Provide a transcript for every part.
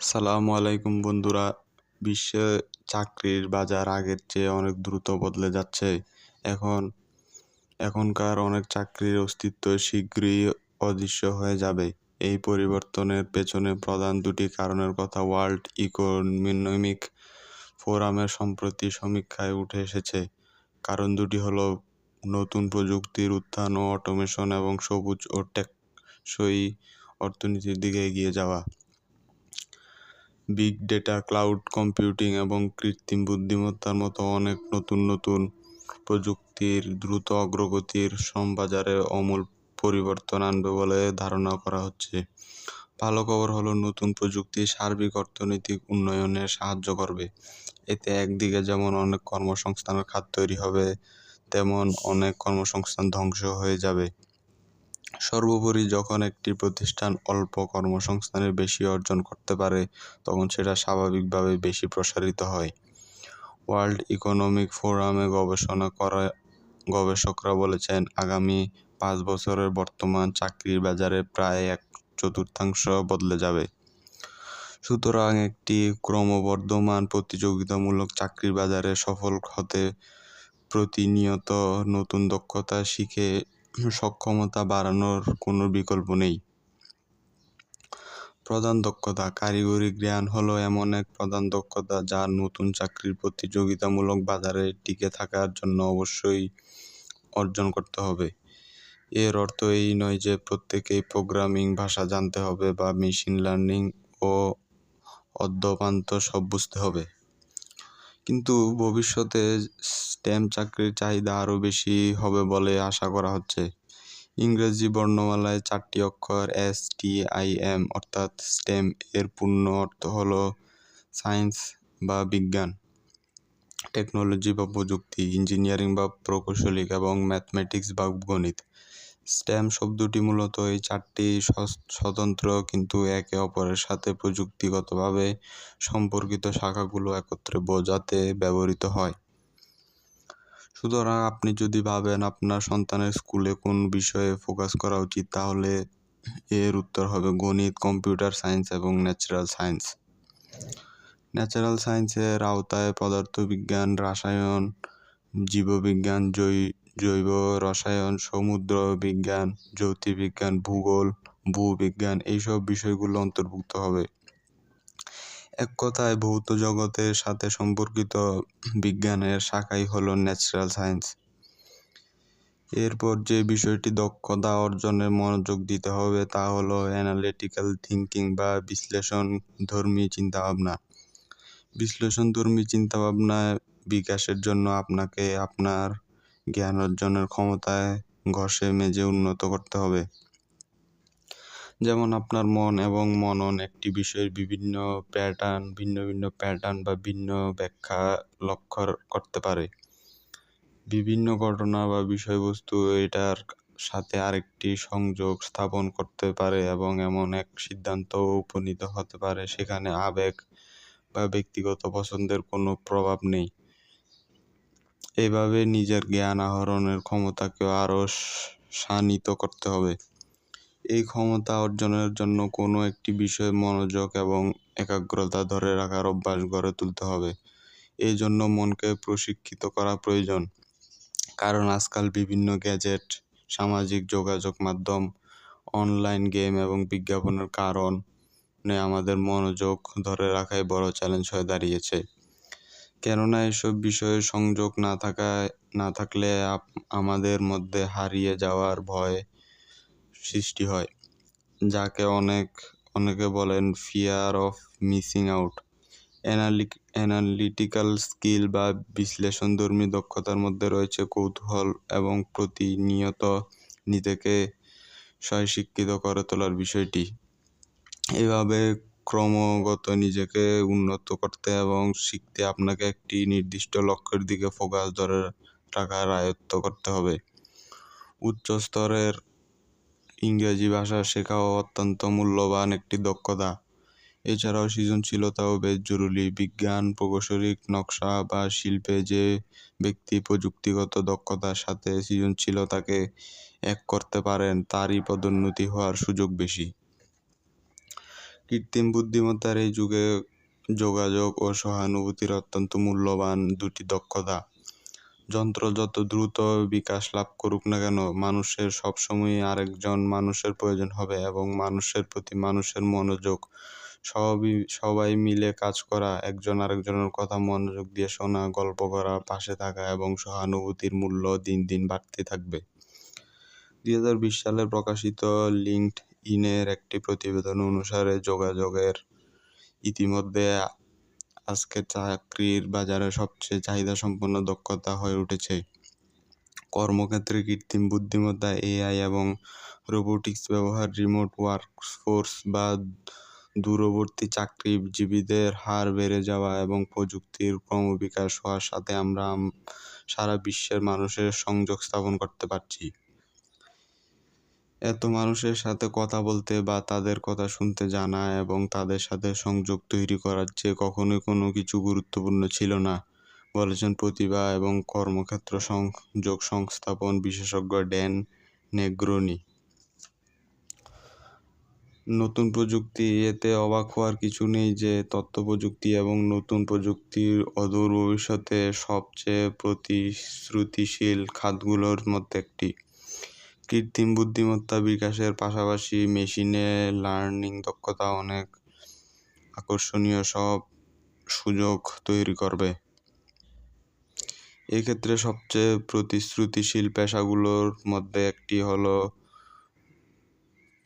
সালামু আলাইকুম বন্ধুরা। বিশ্বে চাকরির বাজার আগের চেয়ে অনেক দ্রুত বদলে যাচ্ছে। এখন, এখনকার অনেক চাকরির অস্তিত্ব শীঘ্রই অদৃশ্য হয়ে যাবে। এই পরিবর্তনের পেছনে প্রধান দুটি কারণের কথা ওয়ার্ল্ড ইকোনমিক ফোরামের সম্প্রতি সমীক্ষায় উঠে এসেছে। কারণ দুটি হলো, নতুন প্রযুক্তির উত্থান ও অটোমেশন এবং সবুজ ও টেকসই অর্থনীতির দিকে এগিয়ে যাওয়া। বিগ ডেটা ক্লাউড কম্পিউটিং এবং কৃত্রিম বুদ্ধিমত্তার মতো অনেক নতুন নতুন প্রযুক্তির দ্রুত অগ্রগতির শ্রমবাজারে অমূল পরিবর্তন আনবে বলে ধারণা করা হচ্ছে। ভালো খবর হলো, নতুন প্রযুক্তি সার্বিক অর্থনৈতিক উন্নয়নে সাহায্য করবে। এতে একদিকে যেমন অনেক কর্মসংস্থানের খাত তৈরি হবে, তেমন অনেক কর্মসংস্থান ধ্বংস হয়ে যাবে। সর্বোপরি যখন একটি প্রতিষ্ঠান অল্প কর্মসংস্থানের বেশি অর্জন করতে পারে, তখন সেটা স্বাভাবিকভাবে বেশি প্রসারিত হয়। ওয়ার্ল্ড ইকোনমিক ফোরামে গবেষণা করা, গবেষকরা বলেছেন, আগামী পাঁচ বছরের বর্তমান চাকরির বাজারে প্রায় এক চতুর্থাংশ বদলে যাবে। সুতরাং একটি ক্রমবর্ধমান প্রতিযোগিতামূলক চাকরির বাজারে সফল হতে প্রতিনিয়ত নতুন দক্ষতা শিখে সক্ষমতা বাড়ানোর কোনো বিকল্প নেই। প্রধান দক্ষতা, কারিগরি জ্ঞান হলো এমন এক প্রধান দক্ষতা যা নতুন চাকরির প্রতিযোগিতামূলক বাজারে টিকে থাকার জন্য অবশ্যই অর্জন করতে হবে। এর অর্থ এই নয় যে প্রত্যেকেই প্রোগ্রামিং ভাষা জানতে হবে বা মেশিন লার্নিং ও অদ্যপান্ত সব বুঝতে হবে। কিন্তু ভবিষ্যতে স্টেম চাকরির চাহিদা আরও বেশি হবে বলে আশা করা হচ্ছে। ইংরেজি বর্ণমালায় চারটি অক্ষর এস টি আই এম অর্থাৎ স্টেম এর পূর্ণ অর্থ হলো সায়েন্স বা বিজ্ঞান। টেকনোলজি বা প্রযুক্তি, ইঞ্জিনিয়ারিং বা প্রকৌশলিক এবং ম্যাথমেটিক্স বা গণিত। স্টেম শব্দটি মূলত এই চারটি স্বতন্ত্র কিন্তু একে অপরের সাথে প্রযুক্তিগতভাবে সম্পর্কিত শাখাগুলো একত্রে বোঝাতে ব্যবহৃত হয়। সুতরাং আপনি যদি ভাবেন আপনার সন্তানের স্কুলে কোন বিষয়ে ফোকাস করা উচিত, তাহলে এর উত্তর হবে গণিত, কম্পিউটার সায়েন্স এবং ন্যাচারাল সায়েন্স। ন্যাচারাল সায়েন্সের আওতায় পদার্থবিজ্ঞান, রাসায়ন, জীববিজ্ঞান জৈব রসায়ন, সমুদ্র বিজ্ঞান, জ্যোতির্বিজ্ঞান, ভূগোল, ভূবিজ্ঞান এইসব বিষয়গুলো অন্তর্ভুক্ত হবে। এক কথায় ভৌত জগতের সাথে সম্পর্কিত বিজ্ঞানের শাখাই হলো ন্যাচারাল সায়েন্স এরপর যে বিষয়টি দক্ষতা অর্জনের মনোযোগ দিতে হবে তা হলো অ্যানালিটিক্যাল থিঙ্কিং বা বিশ্লেষণ ধর্মী চিন্তাভাবনা। বিশ্লেষণধর্মী চিন্তাভাবনায় বিকাশের জন্য আপনাকে আপনার জ্ঞান অর্জনের ক্ষমতায় ঘষে মেজে উন্নত করতে হবে। যেমন আপনার মন এবং মনন একটি বিষয়ের বিভিন্ন প্যাটার্ন ভিন্ন ভিন্ন প্যাটার্ন বা ভিন্ন ব্যাখ্যা লক্ষ্য করতে পারে। বিভিন্ন ঘটনা বা বিষয়বস্তু এটার সাথে আরেকটি সংযোগ স্থাপন করতে পারে এবং এমন এক সিদ্ধান্ত উপনীত হতে পারে, সেখানে আবেগ বা ব্যক্তিগত পছন্দের কোনো প্রভাব নেই। এভাবে নিজের জ্ঞান আহরণের ক্ষমতাকেও আরও শানিত করতে হবে। এই ক্ষমতা অর্জনের জন্য কোনো একটি বিষয়ে মনোযোগ এবং একাগ্রতা ধরে রাখার অভ্যাস গড়ে তুলতে হবে। এই জন্য মনকে প্রশিক্ষিত করা প্রয়োজন। কারণ আজকাল বিভিন্ন গ্যাজেট, সামাজিক যোগাযোগ মাধ্যম, অনলাইন গেম এবং বিজ্ঞাপনের কারণে আমাদের মনোযোগ ধরে রাখাই বড় চ্যালেঞ্জ হয়ে দাঁড়িয়েছে। কেননা এসব বিষয়ে সংযোগ না থাকায় না থাকলে আমাদের মধ্যে হারিয়ে যাওয়ার ভয় সৃষ্টি হয়। যাকে অনেক, অনেকে বলেন fear of missing out analytical skill বা বিশ্লেষণধর্মী দক্ষতার মধ্যে রয়েছে কৌতূহল এবং প্রতিনিয়ত নিজেকে স্বয়শিক্ষিত করে তোলার বিষয়টি। এভাবে ক্রমাগত নিজেকে উন্নত করতে এবং শিখতে আপনাকে একটি নির্দিষ্ট লক্ষ্যের দিকে ফোকাস ধরে রাখার আয়ত্ত করতে হবে। উচ্চ স্তরের ইংরেজি ভাষা শেখাও অত্যন্ত মূল্যবান একটি দক্ষতা। এছাড়াও সৃজনশীলতাও বেশ জরুরি। বিজ্ঞান, প্রকৌশলিক, নকশা বা শিল্পে যে ব্যক্তি প্রযুক্তিগত দক্ষতার সাথে সৃজনশীলতাকে এক করতে পারেন, তারই পদোন্নতি হওয়ার সুযোগ বেশি। কৃত্রিম বুদ্ধিমত্তার এই যুগে যোগাযোগ ও সহানুভূতির অত্যন্ত মূল্যবান দুটি দক্ষতা। যন্ত্র যত দ্রুত বিকাশ লাভ করুক না কেন, মানুষের সবসময়ই আরেকজন মানুষের প্রয়োজন হবে এবং মানুষের প্রতি মানুষের মনোযোগ, সবই, সবাই মিলে কাজ করা, একজন আরেকজনের কথা মনোযোগ দিয়ে শোনা, গল্প করা, পাশে থাকা এবং সহানুভূতির মূল্য দিন দিন বাড়তে থাকবে। দুই হাজার বিশ সালে প্রকাশিত লিঙ্কড ইনের একটি প্রতিবেদন অনুসারে যোগাযোগের ইতিমধ্যে আজকের চাকরির বাজারে সবচেয়ে চাহিদা সম্পন্ন দক্ষতা হয়ে উঠেছে। কর্মক্ষেত্রে কৃত্রিম বুদ্ধিমত্তা, এআই এবং রোবোটিক্স ব্যবহার, রিমোট ওয়ার্কফোর্স বা দূরবর্তী চাকরিজীবীদের হার বেড়ে যাওয়া এবং প্রযুক্তির ক্রমবিকাশ হওয়ার সাথে আমরা সারা বিশ্বের মানুষের সংযোগ স্থাপন করতে পারছি। এত মানুষের সাথে কথা বলতে বা তাদের কথা শুনতে জানা এবং তাদের সাথে সংযোগ তৈরি করার চেয়ে কখনোই কোনো কিছু গুরুত্বপূর্ণ ছিল না। বলেছেন প্রতিভা এবং কর্মক্ষেত্র সংযোগ সংস্থাপন বিশেষজ্ঞ ড্যান নেগ্রোনি। নতুন প্রযুক্তি, এতে অবাক হওয়ার কিছু নেই যে তথ্য প্রযুক্তি এবং নতুন প্রযুক্তির অদূর ভবিষ্যতে সবচেয়ে প্রতিশ্রুতিশীল খাতগুলোর মধ্যে একটি। কৃত্রিম বুদ্ধিমত্তা বিকাশের পাশাপাশি মেশিনে লার্নিং দক্ষতা অনেক আকর্ষণীয় সব সুযোগ তৈরি করবে। এক্ষেত্রে সবচেয়ে প্রতিশ্রুতিশীল পেশাগুলোর মধ্যে একটি হলো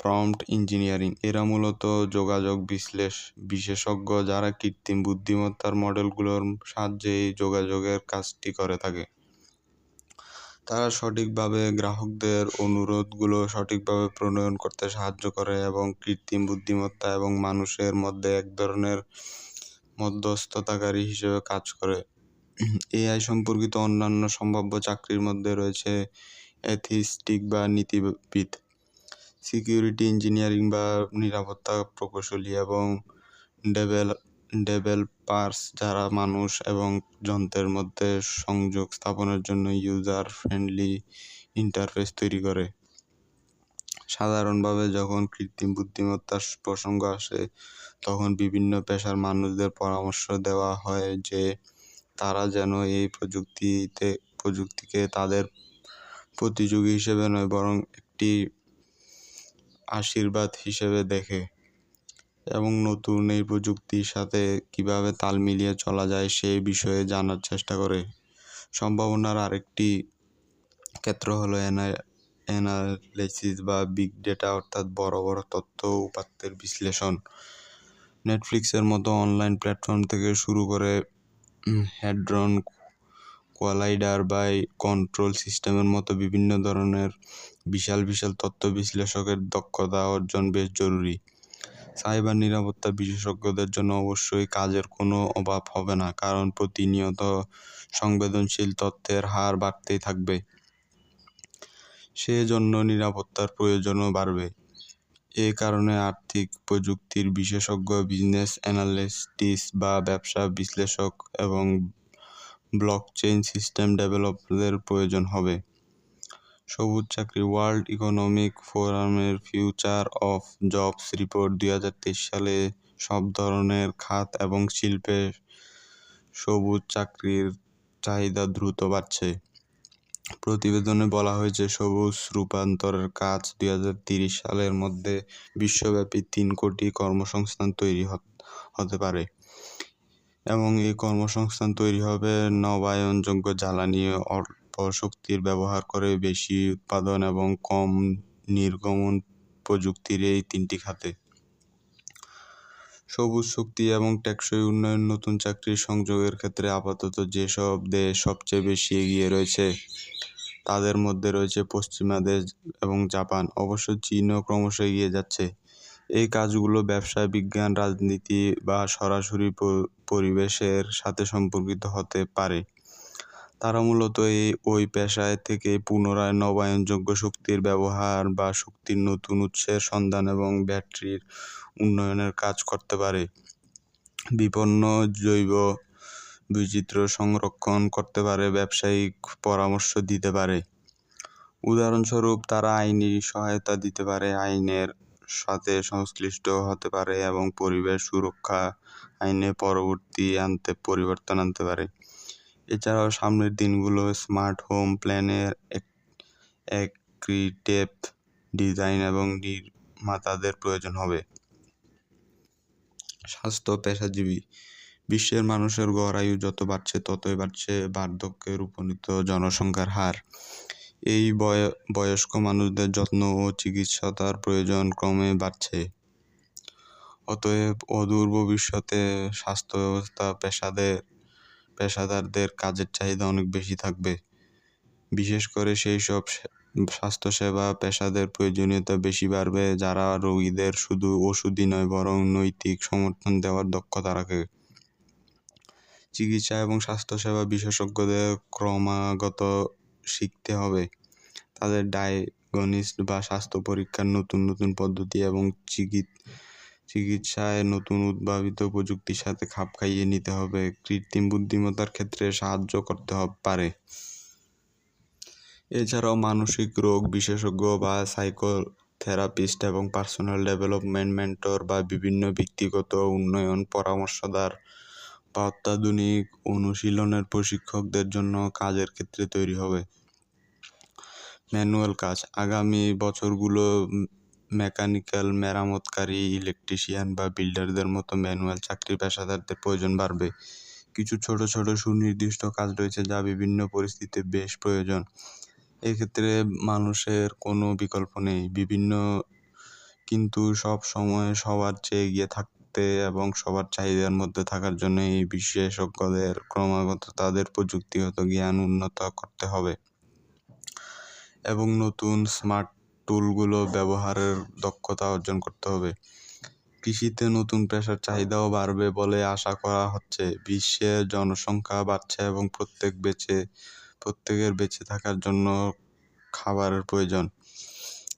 প্রম্পট ইঞ্জিনিয়ারিং। এরা মূলত যোগাযোগ বিশ্লেষ বিশেষজ্ঞ যারা কৃত্রিম বুদ্ধিমত্তার মডেলগুলোর সাহায্যে এই যোগাযোগের কাজটি করে থাকে। তারা সঠিকভাবে গ্রাহকদের অনুরোধগুলো সঠিকভাবে প্রণয়ন করতে সাহায্য করে এবং কৃত্রিম বুদ্ধিমত্তা এবং মানুষের মধ্যে এক ধরনের মধ্যস্থতাকারী হিসেবে কাজ করে। এআই সম্পর্কিত অন্যান্য সম্ভাব্য চাকরির মধ্যে রয়েছে এথিস্টিক বা নীতিবিদ, সিকিউরিটি ইঞ্জিনিয়ারিং বা নিরাপত্তা প্রকৌশলী এবং ডেভেল ডেভেলপার্স যারা মানুষ এবং যন্ত্রের মধ্যে সংযোগ স্থাপনের জন্য ইউজার ফ্রেন্ডলি ইন্টারফেস তৈরি করে। সাধারণভাবে যখন কৃত্রিম বুদ্ধিমত্তার প্রসঙ্গ আসে, তখন বিভিন্ন পেশার মানুষদের পরামর্শ দেওয়া হয় যে তারা যেন এই প্রযুক্তিতে, প্রযুক্তিকে তাদের প্রতিযোগী হিসেবে নয়, বরং একটি আশীর্বাদ হিসেবে দেখে। এবং নতুন এই প্রযুক্তির সাথে কীভাবে তাল মিলিয়ে চলা যায় সেই বিষয়ে জানার চেষ্টা করে। সম্ভাবনার আরেকটি ক্ষেত্র হলো অ্যানালাইসিস বা বিগ ডেটা অর্থাৎ বড় বড় তথ্য উপাত্তের বিশ্লেষণ। নেটফ্লিক্সের মতো অনলাইন প্ল্যাটফর্ম থেকে শুরু করে হ্যাড্রন কোয়ালাইডার বা কন্ট্রোল সিস্টেমের মতো বিভিন্ন ধরনের বিশাল বিশাল তথ্য বিশ্লেষকের দক্ষতা অর্জন বেশ জরুরি। সাইবার নিরাপত্তা বিশেষজ্ঞদের জন্য অবশ্যই কাজের কোনো অভাব হবে না, কারণ প্রতিনিয়ত সংবেদনশীল তথ্যের হার বাড়তেই থাকবে। সেজন্য নিরাপত্তার প্রয়োজনও বাড়বে। এ কারণে আর্থিক প্রযুক্তির বিশেষজ্ঞ, বিজনেস অ্যানালিস্টিস বা ব্যবসা বিশ্লেষক এবং ব্লকচেইন সিস্টেম ডেভেলপদের প্রয়োজন হবে। সবুজ চাকরি ওয়ার্ল্ড ইকোনমিক ফোরামের ফিউচার অফ জবস রিপোর্ট দুই হাজার তেইশ সালে সব ধরনের খাত এবং শিল্পে সবুজ চাকরির চাহিদা দ্রুত বাড়ছে। প্রতিবেদনে বলা হয়েছে, সবুজ রূপান্তরের কাজ দুই সালের মধ্যে বিশ্বব্যাপী তিন কোটি কর্মসংস্থান তৈরি হতে পারে এবং এই কর্মসংস্থান তৈরি হবে নবায়নযোগ্য জ্বালানি শক্তির ব্যবহার করে বেশি উৎপাদন এবং কম নির্গমন প্রযুক্তির এই তিনটি খাতে। সবুজ শক্তি এবং টেকসই উন্নয়ন, নতুন চাকরির সংযোগের ক্ষেত্রে আপাতত যেসব দেশ সবচেয়ে বেশি এগিয়ে রয়েছে, তাদের মধ্যে রয়েছে পশ্চিমা দেশ এবং জাপান। অবশ্য চীনও ক্রমশ এগিয়ে যাচ্ছে। এই কাজগুলো ব্যবসা বিজ্ঞান, রাজনীতি বা সরাসরি পরিবেশের সাথে সম্পর্কিত হতে পারে। তারা মূলত এই ওই পেশায় থেকে পুনরায় নবায়নযোগ্য শক্তির ব্যবহার বা শক্তির নতুন উৎসের সন্ধান এবং ব্যাটারির উন্নয়নের কাজ করতে পারে। বিপন্ন জৈব বৈচিত্র্য সংরক্ষণ করতে পারে, ব্যবসায়িক পরামর্শ দিতে পারে। উদাহরণস্বরূপ, তারা আইনি সহায়তা দিতে পারে, আইনের সাথে সংশ্লিষ্ট হতে পারে এবং পরিবেশ সুরক্ষা আইনে পরবর্তী আনতে, পরিবর্তন আনতে পারে। এছাড়াও সামনের দিনগুলো স্মার্ট হোম প্ল্যানের অ্যাক্রিটেভ ডিজাইন এবং নির্মাতাদের প্রয়োজন হবে। স্বাস্থ্য পেশাজীবী, বিশ্বের মানুষের গড় আয়ু যত বাড়ছে ততই বাড়ছে বার্ধক্যের উপনীত জনসংখ্যার হার। এই বয়স্ক মানুষদের যত্ন ও চিকিৎসার প্রয়োজন ক্রমে বাড়ছে। অতএব অদূর ভবিষ্যতে স্বাস্থ্য ব্যবস্থা পেশাদের পেশাদারদের কাজের চাহিদা অনেক বেশি থাকবে। বিশেষ করে সেই সব স্বাস্থ্যসেবা, পেশাদের প্রয়োজনীয়তা বেশি বাড়বে, যারা রোগীদের শুধু ওষুধই নয়, বরং নৈতিক সমর্থন দেওয়ার দক্ষতা রাখে। চিকিৎসা এবং স্বাস্থ্যসেবা বিশেষজ্ঞদের ক্রমাগত শিখতে হবে। তাদের ডায়াগনিস্ট বা স্বাস্থ্য পরীক্ষার নতুন নতুন পদ্ধতি এবং চিকিৎসায় নতুন উদ্ভাবিত প্রযুক্তির সাথে খাপ খাইয়ে নিতে হবে। কৃত্রিম বুদ্ধিমত্তার ক্ষেত্রে সাহায্য করতে পারে। এছাড়াও মানসিক রোগ, বিশেষজ্ঞ বা সাইকোথেরাপিস্ট এবং পার্সোনাল ডেভেলপমেন্ট মেন্টর বা বিভিন্ন ব্যক্তিগত উন্নয়ন পরামর্শদার বা অত্যাধুনিক অনুশীলনের প্রশিক্ষকদের জন্য কাজের ক্ষেত্রে তৈরি হবে। ম্যানুয়াল কাজ। আগামী বছরগুলো মেকানিক্যাল মেরামতকারী, ইলেকট্রিশিয়ান বা বিল্ডারদের মতো ম্যানুয়াল চাকরি পেশাদারদের প্রয়োজন বাড়বে। কিছু ছোট ছোট সুনির্দিষ্ট কাজ রয়েছে যা বিভিন্ন পরিস্থিতিতে বেশ প্রয়োজন। এক্ষেত্রে মানুষের কোনো বিকল্প নেই। বিভিন্ন কিন্তু সব সময় সবার চেয়ে এগিয়ে থাকতে এবং সবার চাহিদার মধ্যে থাকার জন্য এই বিশেষজ্ঞদের ক্রমাগত তাদের প্রযুক্তিগত জ্ঞান উন্নত করতে হবে। এবং নতুন স্মার্ট টুলগুলো ব্যবহারের দক্ষতা অর্জন করতে হবে। কৃষিতে নতুন পেশার চাহিদাও বাড়বে বলে আশা করা হচ্ছে। বিশ্বে জনসংখ্যা বাড়ছে এবং প্রত্যেক বেঁচে, প্রত্যেকের বেঁচে থাকার জন্য খাবারের প্রয়োজন।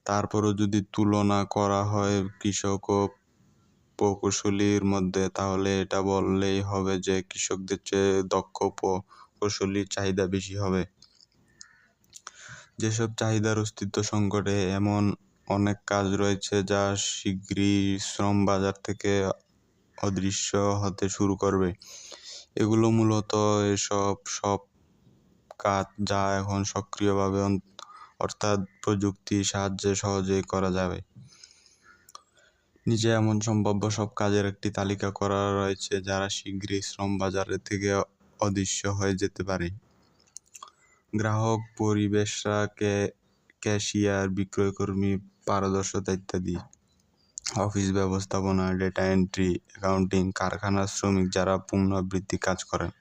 তারপরও যদি তুলনা করা হয় কৃষক ও প্রকৌশলীর মধ্যে, তাহলে এটা বললেই হবে যে কৃষকদের চেয়ে দক্ষ প্রকৌশলীর চাহিদা বেশি হবে। যেসব চাহিদার অস্তিত্ব সংকটে এমন অনেক কাজ রয়েছে যা শিগগিরই শ্রম বাজার থেকে অদৃশ্য হতে শুরু করবে। এগুলো মূলত এসব সব কাজ যা এখন সক্রিয়ভাবে অর্থাৎ প্রযুক্তির সাহায্যে সহজেই করা যাবে। নিচে এমন সম্ভাব্য সব কাজের একটি তালিকা করা রয়েছে যারা শীঘ্রই শ্রম বাজারে থেকে অদৃশ্য হয়ে যেতে পারে। গ্রাহক, পরিবেশরা ক্যাশিয়ার, বিক্রয়কর্মী পারদর্শিতা ইত্যাদি। অফিস ব্যবস্থাপনা, ডেটা এন্ট্রি, অ্যাকাউন্টিং কারখানার শ্রমিক যারা পুনরাবৃত্তি কাজ করেন।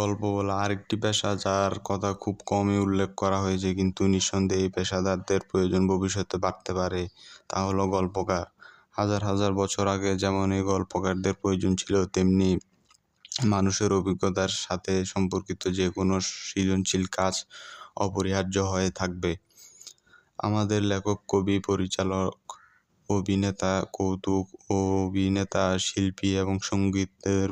গল্প বলা, আরেকটি পেশা যার কথা খুব কমই উল্লেখ করা হয়েছে, কিন্তু নিঃসন্দেহে এই পেশাদারদের প্রয়োজন ভবিষ্যতে বাড়তে পারে, তা হলো গল্পকার। হাজার হাজার বছর আগে যেমন এই গল্পকারদের প্রয়োজন ছিল, তেমনি মানুষের অভিজ্ঞতার সাথে সম্পর্কিত যে কোনো সৃজনশীল কাজ অপরিহার্য হয়ে থাকবে। আমাদের লেখক, কবি, পরিচালক, অভিনেতা, কৌতুক অভিনেতা, শিল্পী এবং সঙ্গীতের